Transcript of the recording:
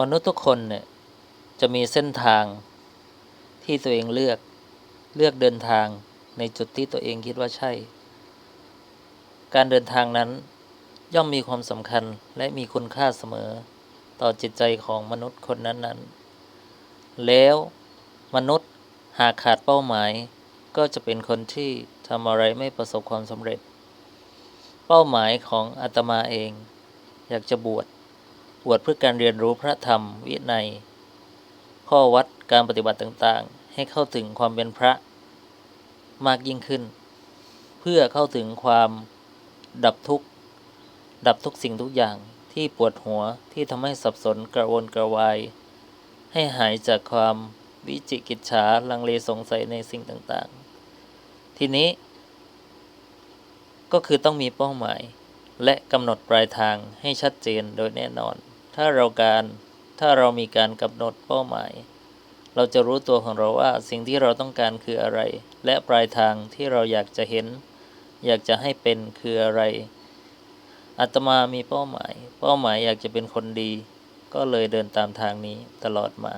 มนุษย์ทุกคนเนี่ยจะมีเส้นทางที่ตัวเองเลือกเลือกเดินทางในจุดที่ตัวเองคิดว่าใช่ การเดินทางนั้นย่อมมีความสำคัญและมีคุณค่าเสมอ ต่อจิตใจของมนุษย์คนนั้นๆ แล้วมนุษย์หากขาดเป้าหมาย ก็จะเป็นคนที่ทำอะไรไม่ประสบความสำเร็จ เป้าหมายของอาตมาเอง อยากจะบวช บวชเพื่อการเรียนรู้พระธรรมวินัย ข้อวัดการปฏิบัติต่างๆ ให้เข้าถึงความเป็นพระมากยิ่งขึ้น เพื่อเข้าถึงความดับทุกข์ ดับทุกสิ่งทุกอย่างที่ปวดหัวที่ทำให้สับสนกระวนกระวาย ให้หายจากความวิจิกิจฉาลังเลสงสัยในสิ่งต่างๆ ทีนี้ ก็คือต้องมีเป้าหมายและกำหนดปลายทางให้ชัดเจนโดยแน่นอน ถ้าเราการถ้าเรามีการกำหนดเป้าหมาย เราจะรู้ตัวของเราว่าสิ่งที่เราต้องการคืออะไร และปลายทางที่เราอยากจะเห็น อยากจะให้เป็นคืออะไรอาตมามีเป้าหมาย เป้าหมายอยากจะเป็นคนดี ก็เลยเดินตามทางนี้ตลอดมา